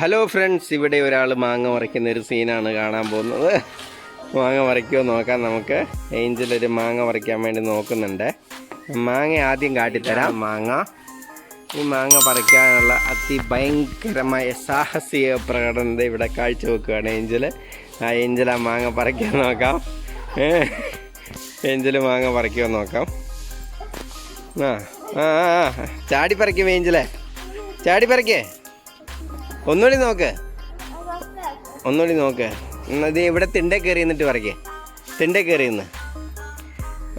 Hello friends ഇവിടെ ഒരാൾ മാങ്ങ മറിക്കുന്ന ഒരു സീനാണ് കാണാൻ പോകുന്നത്. മാങ്ങ മറിക്കുമോ നോക്കാം നമുക്ക്. ഏഞ്ചൽ ഒരു മാങ്ങ മറിക്കാൻ വേണ്ടി നോക്കുന്നുണ്ട്. മാങ്ങ ആദ്യം കാട്ടിത്തരാം. മാങ്ങ. ഈ മാങ്ങ പറിക്കാനുള്ള അതിഭയങ്കരമായ സാഹസിക പ്രകടനത ഇവിടെ കാഴ്ചവെക്കുകയാണ് ഏഞ്ചൽ ആ ഏഞ്ചൽ ആ മാങ്ങ പറിക്കാൻ നോക്കാം. ഏഞ്ചൽ മാങ്ങ പറിക്കുമോ നോക്കാം. ആ ആ. ചാടി പറിക്കും ഏഞ്ചലേ ചാടി പറിക്കേ. ഒന്നുകൂടി നോക്ക്. ഒന്നുകൂടി നോക്ക്. ഇത് ഇവിടെ തിണ്ടേ കയറി നിന്നിട്ട് പറിക്കേ. തിണ്ട കയറി നിന്ന്.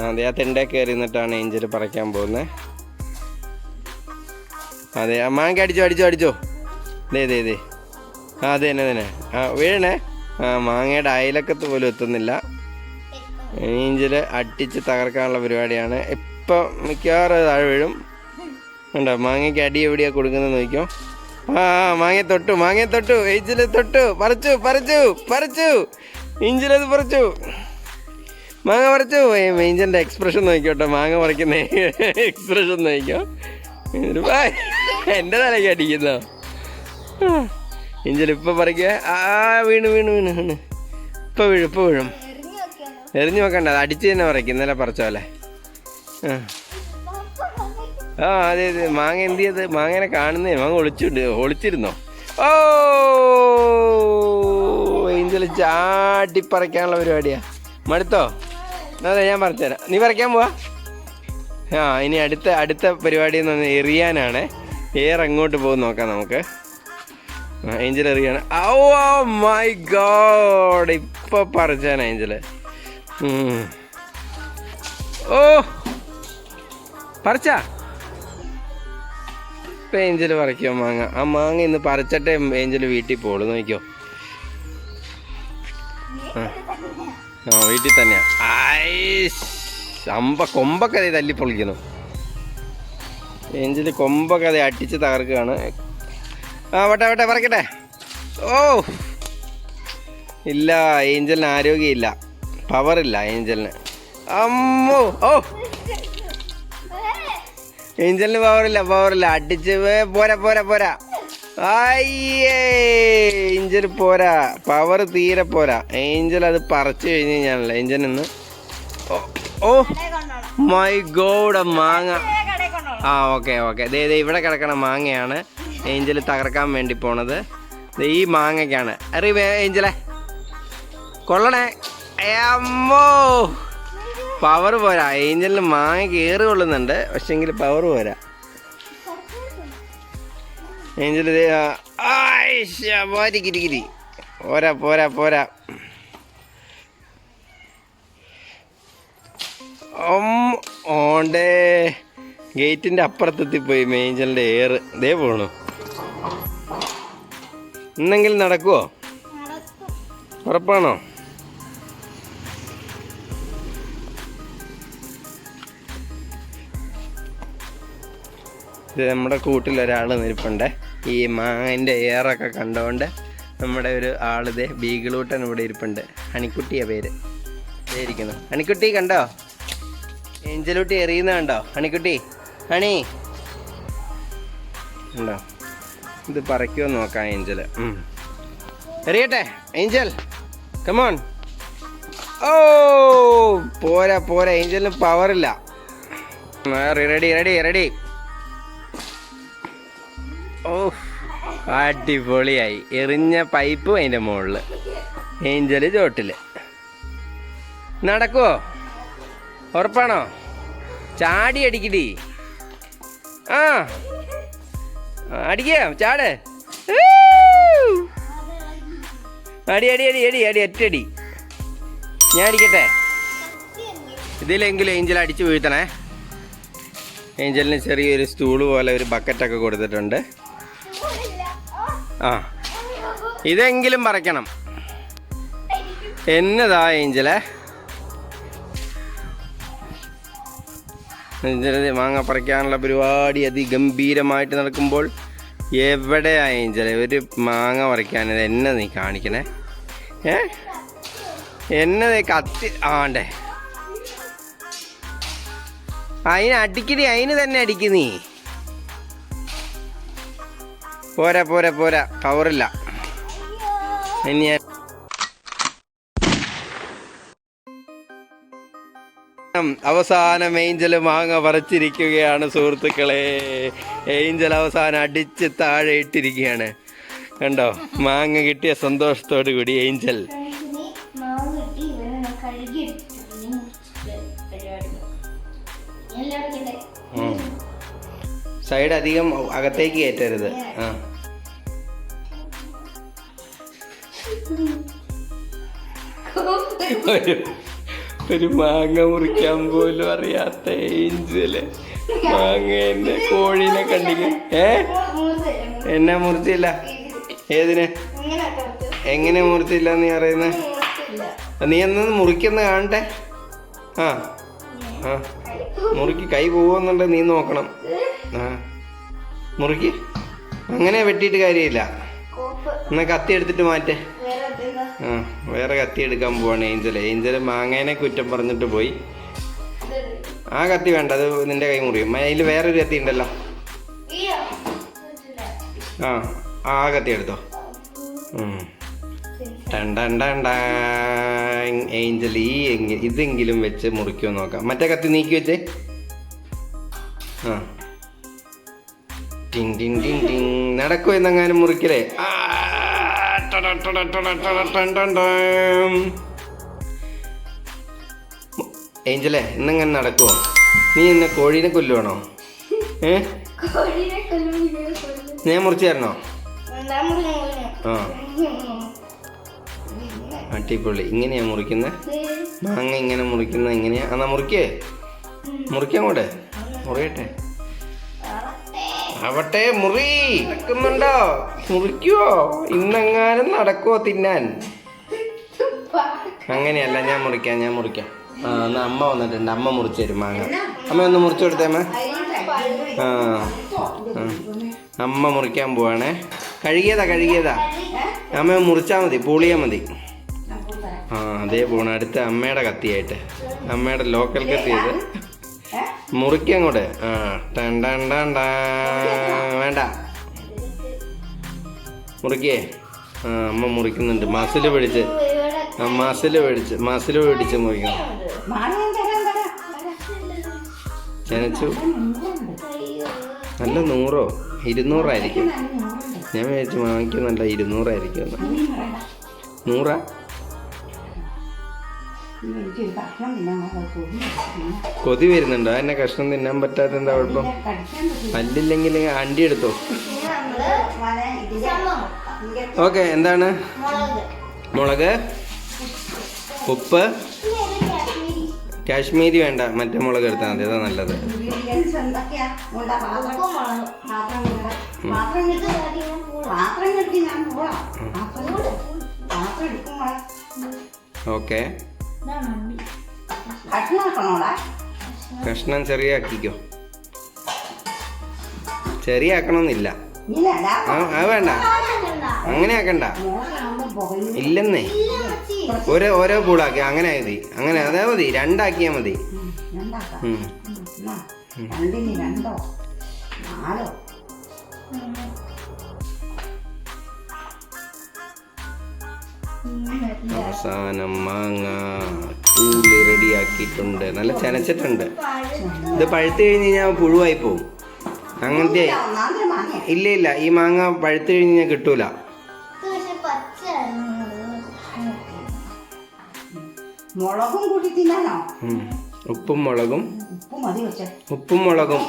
അതെ ആ തിണ്ടേ കയറി നിന്നിട്ടാണ് ഏഞ്ചൽ പറിക്കാൻ പോകുന്നത്. അതെ ആ മാങ്ക അടിച്ചോ അടിച്ചോ അടിച്ചോ. ദേ ദേ ദേ. ആ അതെ തന്നെ തന്നെ. ആ വീഴണേ. ആ മാങ്ങയുടെ അയലക്കത്ത് പോലും എത്തുന്നില്ല. ഏഞ്ചൽ അടിച്ച് തകർക്കാനുള്ള പരിപാടിയാണ്. ഇപ്പം മിക്കവാറും താഴെ വീഴും. ഉണ്ടോ മാങ്ങയ്ക്ക് അടി എവിടെയാണ് കൊടുക്കുന്നത് നോക്കിയോ ആ മാങ്ങേ തൊട്ടു മാങ്ങേ തൊട്ടു ഏഞ്ചിൽ തൊട്ടു പറിച്ചു പറിച്ചു പറിച്ചു ഇഞ്ചിലത് പറിച്ചു. മാങ്ങ പറിച്ചു. മെയിഞ്ചന്റെ എക്സ്പ്രഷൻ നോക്കിയോട്ടോ മാങ്ങ പറിക്കുന്ന. എക്സ്പ്രഷൻ നോക്കിയോ. എന്റെ തലയ്ക്ക് അടിക്കുന്നോ. ഇഞ്ചിൽ ഇപ്പം പറിക്കുക. ആ വീണ് വീണ് വീണ് വീണ്. ഇപ്പം വീഴും ഇപ്പം വീഴും. എറിഞ്ഞു നോക്കണ്ട അത് അടിച്ച് തന്നെ പറിക്കും ഇന്നലെ പറിച്ചോലെ. ആ. ആ അതെ അതെ. മാങ്ങ എന്ത് ചെയ്ത്? മാങ്ങനെ കാണുന്നേ. മാങ്ങ ഒളിച്ചുണ്ട് ഒളിച്ചിരുന്നോ? ഓ ഏഞ്ചൽ ചാട്ടി പറിക്കാനുള്ള പരിപാടിയാ. മടുത്തോ? അതെ ഞാൻ പറഞ്ഞുതരാം നീ പറിക്കാൻ പോവാ. ആ ഇനി അടുത്ത അടുത്ത പരിപാടി എന്ന് പറഞ്ഞാൽ എറിയാനാണ്. എയർ അങ്ങോട്ട് പോകും നോക്കാം നമുക്ക്. ഏഞ്ചൽ എറിയാണ്. Oh my God. ഇപ്പൊ പറിച്ചാണ് ഏഞ്ചൽ ഓ പറിച്ചാ? ഇപ്പൊ ഏഞ്ചൽ പറിക്കോ മാങ്ങ. ആ മാങ്ങ ഇന്ന് പറിച്ചിട്ടേ ഏഞ്ചൽ വീട്ടിൽ പോളൂ നോക്കിയോ ആ. വീട്ടിൽ തന്നെയാ. ഐസ്. അമ്പ കൊമ്പൊക്കെ ദേ തല്ലി പൊളിക്കുന്നു. ഏഞ്ചൽ കൊമ്പൊക്കെ അതേ അടിച്ച് തകർക്കുകയാണ്. ആ വട്ടെ വട്ടെ പറിക്കട്ടെ. ഓ. ഇല്ല ഏഞ്ചലിന് ആരോഗ്യമില്ല. പവറില്ല ഏഞ്ചലിന് അമ്മോ. ഓ. ഏഞ്ചലിന് പവറില്ല പവറില്ല അടിച്ച് പോരാ പോരാ പോരാ. അയ്യേ ഏഞ്ചൽ പോരാ. പവർ തീരെ പോരാ. ഏഞ്ചൽ അത് പറിച്ചു കഴിഞ്ഞ് കഴിഞ്ഞാണല്ലോ ഏഞ്ചൽ ഇന്ന് ഓ മൈ ഗോഡ് മാങ്ങ. ആ ഓക്കെ ഓക്കെ ദേ ദേ ഇവിടെ കിടക്കണ മാങ്ങയാണ് ഏഞ്ചൽ തകർക്കാൻ വേണ്ടി പോണത്. ഈ മാങ്ങയ്ക്കാണ്. അറിയ ഏഞ്ചലെ കൊള്ളണേ. അമ്മോ. പവർ പോരാ. ഏഞ്ചലിന് മാങ്ങ കയറി കൊള്ളുന്നുണ്ട്. പക്ഷെങ്കിൽ പവർ പോരാ. ഏഞ്ചൽ പോരി പോരാ പോരാ. പോരാ ഓണ്ടേ. ഗേറ്റിന്റെ അപ്പുറത്തെത്തിപ്പോയി മേഞ്ചലിന്റെ എയർ ദേ പോണു. എന്നെങ്കിലും നടക്കുവോ? ഉറപ്പാണോ? ഇത് നമ്മുടെ കൂട്ടിൽ ഒരാൾ നിൽപ്പുണ്ട്. ഈ മാങ്ങന്റെ എയറൊക്കെ കണ്ടുകൊണ്ട് നമ്മുടെ ഒരു ആളിത് ബീഗിളൂട്ടൻ ഇവിടെ ഇരിപ്പുണ്ട്. ഹണിക്കുട്ടിയ പേര്. ഇരിക്കുന്നു. ഹണിക്കുട്ടി കണ്ടോ? ഏഞ്ചലൂട്ടി എറിയുന്ന കണ്ടോ? ഹണിക്കുട്ടി ഹണി. ഉണ്ടോ ഇത് പറിക്കുമോ നോക്കാം ഏഞ്ചൽ. ഉം. എറിയട്ടെ ഏഞ്ചൽ. കമോൺ ഓ പോരാ പോരാ. ഏഞ്ചലിന് പവറില്ല റെഡി റെഡി റെഡി ഓ അടിപൊളിയായി. എറിഞ്ഞ പൈപ്പ് അതിന്റെ മുകളിൽ ഏഞ്ചൽ ചോട്ടിൽ നടക്കുവോ? ഉറപ്പാണോ? ചാടി അടിക്കടി. ആ. അടിക്കാം ചാട്. അടി അടി അടി അടി അടി ഒറ്റടി. ഞാൻ അടിക്കട്ടെ? ഇതിലെങ്കിലും ഏഞ്ചൽ അടിച്ച് വീഴ്ത്തണേ. ഏഞ്ചലിന് ചെറിയൊരു സ്റ്റൂൾ പോലെ ഒരു ബക്കറ്റൊക്കെ കൊടുത്തിട്ടുണ്ട്. ആ. ഇതെങ്കിലും പറയ്ക്കണം എന്നതാ ഏഞ്ചലെ? മാങ്ങ പറിക്കാനുള്ള പരിപാടി അതിഗംഭീരമായിട്ട് നടക്കുമ്പോൾ എവിടെയാ ഏഞ്ചലെ? ഒരു മാങ്ങ പറിക്കാൻ എന്നെ നീ കാണിക്കണേ. ഏ? എന്നെ കത്തി ആണ്ടേ അതിന് അടിക്കടി അതിന് തന്നെ അടിക്കുന്നീ പോരാ പോരാ പോരാ. കവറില്ല ഞാൻ അവസാനം ഏഞ്ചൽ മാങ്ങ പറിച്ചിരിക്കുകയാണ് സുഹൃത്തുക്കളെ. ഏഞ്ചൽ അവസാനം അടിച്ച് താഴെ ഇട്ടിരിക്കുകയാണ്. കണ്ടോ? മാങ്ങ കിട്ടിയ സന്തോഷത്തോടു കൂടി ഏഞ്ചൽ. സൈഡ് അധികം അകത്തേക്ക് കയറ്റരുത്. ആ. ഒരു ഒരു മാങ്ങ മുറിക്കാൻ പോലും അറിയാത്ത ഏഞ്ചൽ. മാങ്ങ എന്നെ കോഴീനെ കണ്ടിക്ക് ഏ? എന്നെ മുറിച്ചില്ല. ഏതിനെ? എങ്ങനെ മുറിച്ചില്ല നീ പറയുന്നത് നീ എന്നത് മുറിക്കുന്ന കാണട്ടെ. ആ. ആ. മുറുക്കി കൈ പോകുന്നുണ്ട് നീ നോക്കണം. ആ. മുറുക്കി. അങ്ങനെ വെട്ടിയിട്ട് കാര്യമില്ല. എന്നാ കത്തി എടുത്തിട്ട് മാറ്റേ. ആ വേറെ കത്തി എടുക്കാൻ പോവാണ് ഏഞ്ചൽ ഏഞ്ചൽ മാങ്ങേനെ കുറ്റം പറഞ്ഞിട്ട് പോയി. ആ കത്തി വേണ്ട അത് നിന്റെ കൈ മുറിയും. അതിൽ വേറൊരു കത്തി ഉണ്ടല്ലോ. ആ ആ കത്തി എടുത്തോ. ഏഞ്ചൽ ഈ എങ്കിൽ ഇതെങ്കിലും വെച്ച് മുറിക്കുമോ നോക്കാം. മറ്റേ കത്തി നീക്കി വെച്ചേ. ആ. ടിങ് ടിങ് ടിങ് ടിങ് നടക്കുമോ എന്നങ്ങാനും മുറിക്കലേ. ഏഞ്ചലേ ഇന്നെങ്ങനെ നടക്കുമോ നീ എന്നെ കോഴീനെ കൊല്ലുവാണോ? ഏ? ഞാൻ മുറിച്ചു തരണോ ആ. അടിപൊളി. ഇങ്ങനെയാ മുറിക്കുന്നത് മാങ്ങ ഇങ്ങനെ മുറിക്കുന്ന ഇങ്ങനെയാ. എന്നാ മുറിക്കേ. മുറിക്കാൻ കൂടെ മുറിയട്ടെ. ആവട്ടെ മുറി. നടക്കുന്നുണ്ടോ മുറിക്കുവോ? ഇന്നെങ്ങാനും നടക്കുവോ തിന്നാൻ? അങ്ങനെയല്ല ഞാൻ മുറിക്കാം ഞാൻ മുറിക്കാം. ആ എന്നാ അമ്മ വന്നിട്ടുണ്ട്. അമ്മ മുറിച്ചു തരും മാങ്ങ. അമ്മ ഒന്ന് മുറിച്ചു കൊടുത്തേ അമ്മ. മുറിക്കാൻ പോവാണേ. കഴുകിയതാ കഴുകിയതാ. അമ്മ മുറിച്ചാൽ മതി പൂളിയാൽ മതി. ആ അതേ പോണ. അടുത്ത അമ്മയുടെ കത്തിയായിട്ട്. അമ്മയുടെ ലോക്കൽ കത്തി ഇത്. മുറിക്കാം അങ്ങോട്ട്. ആ ടൺ ടൺ ടൺ. വേണ്ട. മുറിക്കേ ആ അമ്മ മുറിക്കുന്നുണ്ട്. മസിൽ പിടിച്ച്. ആ മസിൽ പിടിച്ച്. മസിൽ പിടിച്ച് മുറിക്കണം. ചെനച്ചു നല്ല നൂറോ? ഇരുന്നൂറായിരിക്കും. ഞാൻ വിചാരിച്ചു വാങ്ങിക്കുന്നല്ല ഇരുന്നൂറായിരിക്കും എന്ന് നൂറാ? കൊതി വരുന്നുണ്ടോ. എന്നെ കഷ്ണം തിന്നാൻ പറ്റാത്ത എന്താ കുഴപ്പം? അല്ലില്ലെങ്കിൽ അണ്ടി എടുത്തോ? ഓക്കെ എന്താണ്? മുളക്. മുളക് ഉപ്പ്. കാശ്മീരി വേണ്ട. മറ്റേ മുളക് എടുത്താൽ മതി. അതാ നല്ലത്. ഓക്കെ. കഷ്ണം ചെറിയാക്കിക്കോ. ചെറിയാക്കണമെന്നില്ല ആ വേണ്ട. അങ്ങനെ ആക്കണ്ട ഇല്ലെന്നേ. ഓരോ ഓരോ പൂളാക്കി അങ്ങനെ മതി. അങ്ങനെ അതേ മതി. രണ്ടാക്കിയാ മതി. രണ്ടോ? നാലോ? അവസാനം മാങ്ങ പൂളി റെഡിയാക്കിയിട്ടുണ്ട്. നല്ല ചനച്ചിട്ടുണ്ട്. ഇത് പഴുത്ത് കഴിഞ്ഞ് കഴിഞ്ഞാൽ പുഴുവായി പോവും. അങ്ങനത്തെ ഇല്ല ഇല്ല. ഈ മാങ്ങ പഴുത്ത് കഴിഞ്ഞ് കഴിഞ്ഞാൽ കിട്ടൂല. മുളകും കൂടി തിന്നാനോ. ഉപ്പും മുളകും. ഉപ്പ് മുളകും.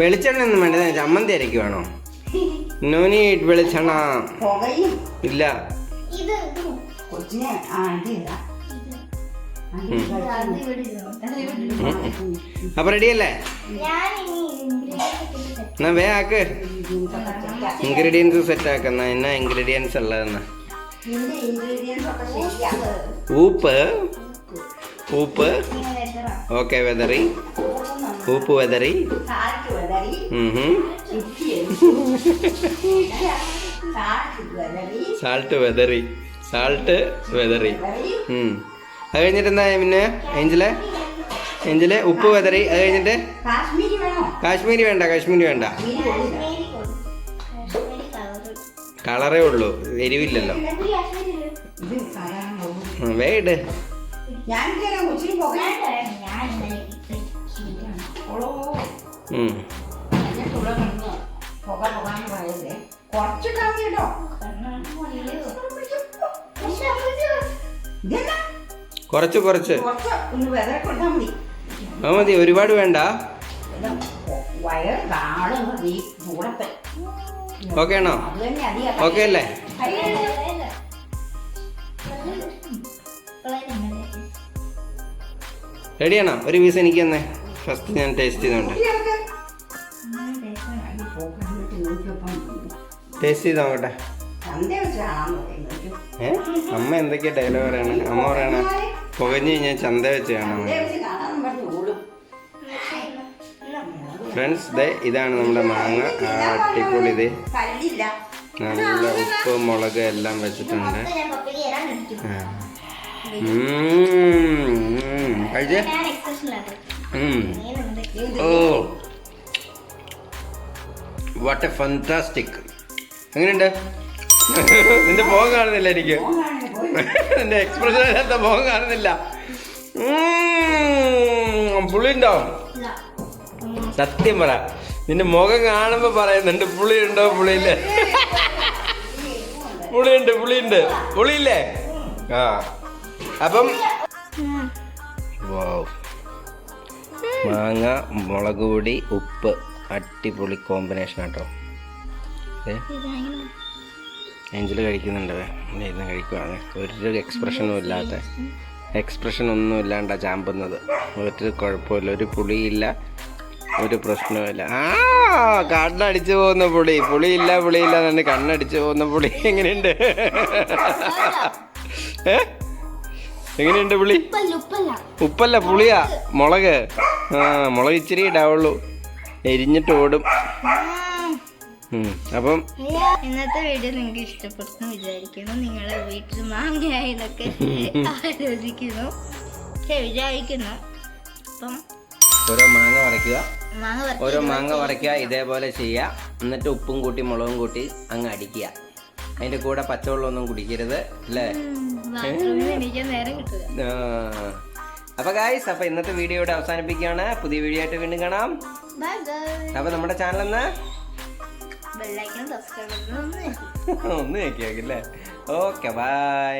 വെളിച്ചെണ്ണ ഒന്നും വേണ്ട. ചമ്മന്തി അരക്കുവാണോ നോനി വെളിച്ചെണ്ണ. ഇല്ല. കൊച്ചിനെ ആ ഇവിടെ ഇരുന്നോട്ടെ. അപ്പൊ റെഡിയല്ലേ? ഞാൻ ഇനി ഇതിന്റെ എന്നാ വേ ആക്ക്. ഇൻഗ്രീഡിയൻസ് സെറ്റ് ആക്കുന്ന എന്നാ ഇൻഗ്രീഡിയൻസ് ഉള്ളതെന്ന. ഉപ്പ് ഉപ്പ്. ഓക്കെ വെതറി. ഉപ്പ് വെതറി. Salt വെതറി salt വെതറി. അത് കഴിഞ്ഞിട്ട് എന്താ പിന്നെ ഏഞ്ചലെ ഏഞ്ചലെ ഉപ്പ് വെതറി അത് കഴിഞ്ഞിട്ട് കാശ്മീരി വേണോ കാശ്മീരി വേണ്ട കാശ്മീരി വേണ്ട. കളറേ ഉള്ളൂ എരിവില്ലല്ലോ വേട് ഉം, പോകാൻ പറയല്ലേ കുറച്ച്. കേട്ടോ കുറച്ച് മതി. മതി ഒരുപാട് വേണ്ട. ഓക്കെ ആണോ? ഓക്കെ അല്ലേ? റെഡിയാണോ ഒരു പീസ് എനിക്ക് തന്നെ. ഫസ്റ്റ് ഞാൻ ടേസ്റ്റ് ചെയ്തോണ്ട് ടേസ്റ്റ് ചെയ്ത് നോക്കട്ടെ. ഏ? അമ്മ എന്തൊക്കെയാ ഡയലോഗ് പറയണേ? അമ്മ പറയണ പുകഞ്ഞു കഴിഞ്ഞാൽ ചന്ത വെച്ച് കാണാൻ ഓടും. ഫ്രണ്ട്സ് ദേ ഇതാണ് നമ്മുടെ മാങ്ങ. അട്ടിപ്പൊളി ഇത്. നല്ല ഉപ്പ് മുളക് എല്ലാം വെച്ചിട്ടുണ്ട്. കഴിച്ചേ? ഓ. വാട്ട് എ ഫന്റാസ്റ്റിക് എങ്ങനെയുണ്ട്? നിന്റെ മുഖം കാണുന്നില്ല എനിക്ക്. നിന്റെ എക്സ്പ്രഷൻ അല്ലാത്ത മുഖം കാണുന്നില്ല. പുളിയുണ്ടോ. സത്യം പറ. നിന്റെ മുഖം കാണുമ്പോ പറയുന്നുണ്ട് പുളിയുണ്ടോ പുളിയില്ലേ? പുളിയുണ്ട് പുളിയുണ്ട്. പുളിയില്ലേ? ആ. അപ്പം. മാങ്ങ മുളക് പൊടി ഉപ്പ്. അടിപൊളി കോമ്പിനേഷൻ കേട്ടോ. ഏഞ്ചൽ കഴിക്കുന്നുണ്ട്. ഇരുന്ന് കഴിക്കുവാണ്. ഒരു എക്സ്പ്രഷനും ഇല്ലാത്ത എക്സ്പ്രഷൻ ഒന്നും ഇല്ലാണ്ടാ ചാമ്പുന്നത്. ഒരു കുഴപ്പമില്ല. ഒരു പുളിയില്ല ഒരു പ്രശ്നവുമില്ല. ആ കണ്ണടിച്ചു പോകുന്ന പുളി. പുളിയില്ല പുളിയില്ല എന്നു കണ്ണടിച്ചു പോകുന്ന പുളി. എങ്ങനെയുണ്ട്? ഏ? എങ്ങനെയുണ്ട് പുളി? ഉപ്പല്ല പുളിയാ. മുളക്. ആ മുളക് ഇച്ചിരി ഇടാവുള്ളൂ എരിഞ്ഞിട്ട് ഓടും. അപ്പം ഇന്നത്തെ വീഡിയോ നിങ്ങൾക്ക് ഇഷ്ടപ്പെട്ടെന്ന് വിചാരിക്കുന്നു. നിങ്ങളെ വീട്ടിൽ മാങ്ങയായതൊക്കെ ആലോചിക്കുന്നു. പക്ഷെ വിചാരിക്കുന്നു. അപ്പം ഓരോ മാങ്ങ വരയ്ക്കുക ഓരോ മാങ്ങ വരയ്ക്കുക ഇതേപോലെ ചെയ്യുക. എന്നിട്ട് ഉപ്പും കൂട്ടി മുളകും കൂട്ടി അങ്ങ് അടിക്കുക. അതിന്റെ കൂടെ പച്ചവെള്ളമൊന്നും കുടിക്കരുത് അല്ലേ. അപ്പൊ ഗായ്സ് അപ്പൊ ഇന്നത്തെ വീഡിയോ ഇവിടെ അവസാനിപ്പിക്കുകയാണ്. പുതിയ വീഡിയോ ആയിട്ട് വീണ്ടും കാണാം. അപ്പൊ നമ്മുടെ ചാനൽ എന്ന്? ബെല്ലൈക്കൺ സബ്സ്ക്രൈബ് ഒന്ന് നോക്കിയാക്കില്ലേ ഓക്കെ ബൈ